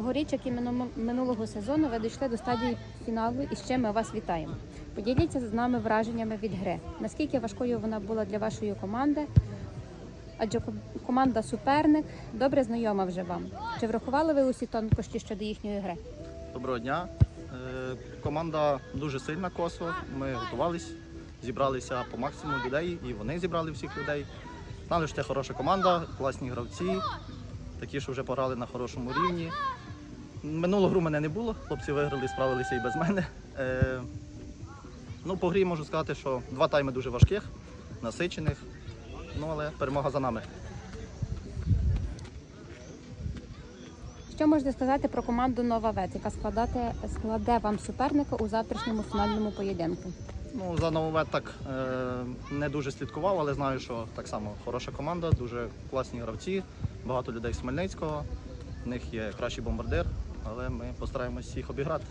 Цьогоріч, як і минулого сезону, ви дійшли до стадії фіналу, і чим ми вас вітаємо. Поділіться з нами враженнями від гри. Наскільки важкою вона була для вашої команди? Адже команда суперник добре знайома вже вам. Чи врахували ви усі тонкощі щодо їхньої гри? Доброго дня. Е, Команда дуже сильна косо. Ми готувались, зібралися по максимуму людей, і вони зібрали всіх людей. Знали, що це хороша команда, класні гравці, такі, що вже пограли на хорошому рівні. Минулу гру мене не було, хлопці виграли, справилися і без мене. Е, Ну, по грі можу сказати, що два тайми дуже важких, насичених. Ну, але перемога за нами. Що можете сказати про команду Нова Вет, яка складати, складе вам суперника у завтрашньому фінальному поєдинку? Ну, за Нововет так е, не дуже слідкував, але знаю, що так само хороша команда, дуже класні гравці, багато людей з Хмельницького. В них є кращий бомбардир, але ми постараємось їх обіграти.